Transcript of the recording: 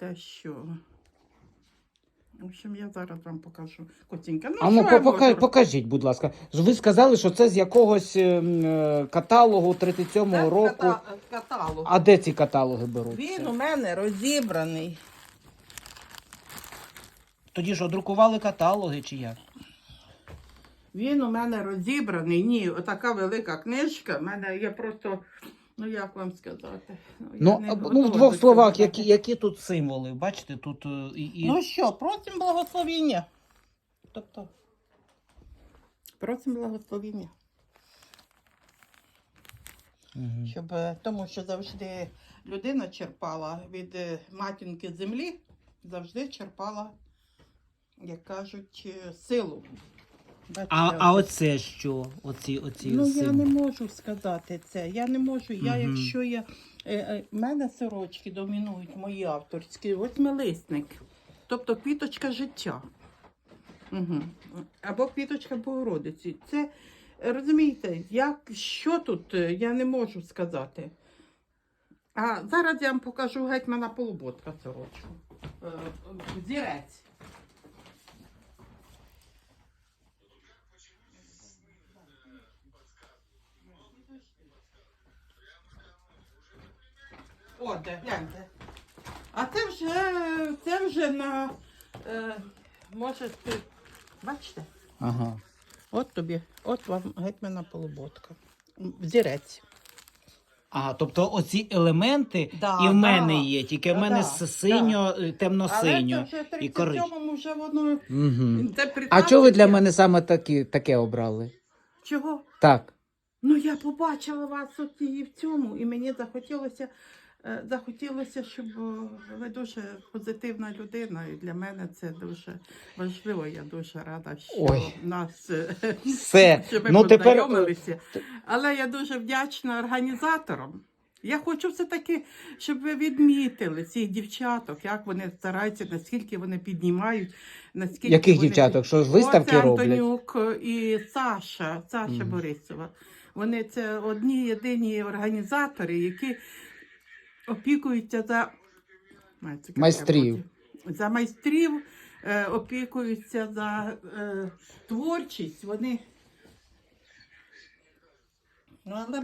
те, що. В общем, я зараз вам покажу. Котінька. Ну, А ну що я пока- можу покажіть, будь ласка. Ж Ви сказали, що це з якогось ем, е, каталогу 37-го Це року. ката- каталог. А де ці каталоги беруться? Він у мене розібраний. Тоді що, друкували каталоги чи як? Він у мене розібраний. Ні, отака велика книжка. У мене є просто, ну як вам сказати. я Ну, не ну в двох словах, які, які тут символи? Бачите, тут е, і. і... Ну що, просимо благословіння. Тобто, просимо благословіння. Мгм. Щоб, е, тому що завжди людина черпала від е, матінки землі, завжди черпала, як кажуть, е, силу. Бачите, А, а оце- оце що? Оці, оці Ну, я не можу сказати це. Я не можу. Я, Мгм. якщо я. Е, е, в мене сорочки домінують мої авторські, восьмилисник. Тобто квіточка життя. Угу. Або квіточка Богородиці. Це е, розумієте, як, що тут, е, я не можу сказати. А зараз я вам покажу гетьмана полуботка сорочку. Е, Зірець. О, де, гляньте. А це вже, це вже на, е, може, ти, бачите? Ага. От тобі, от вам гетьмана полуботка. М, Зірець. Ага, тобто оці елементи Да, і в мене да. є, тільки в Да, мене да, с- синьо, е, темно-синьо Але це вже і в коричневе. 37-му вже воно Угу. А інтерпретація. чого ви для мене саме такі, таке обрали? Чого? Так. Ну, я побачила вас от і в цьому, і мені захотілося, захотілося, щоб е, ви дуже позитивна людина, і для мене це дуже важливо. Я дуже рада, що Ой. нас е, Все. що ми Ну тепер. Але я дуже вдячна організаторам. Я хочу все-таки, щоб ви відмітили цих дівчаток, як вони стараються, наскільки вони піднімають, наскільки яких вони дівчаток? Що ж виставки Оце роблять? Антонюк і Саша, Саша Мгм. Борисова. Вони це одні єдині організатори, які опікуються за Майстрів. За майстрів, е, опікуються за е, творчість. Вони. Ну, але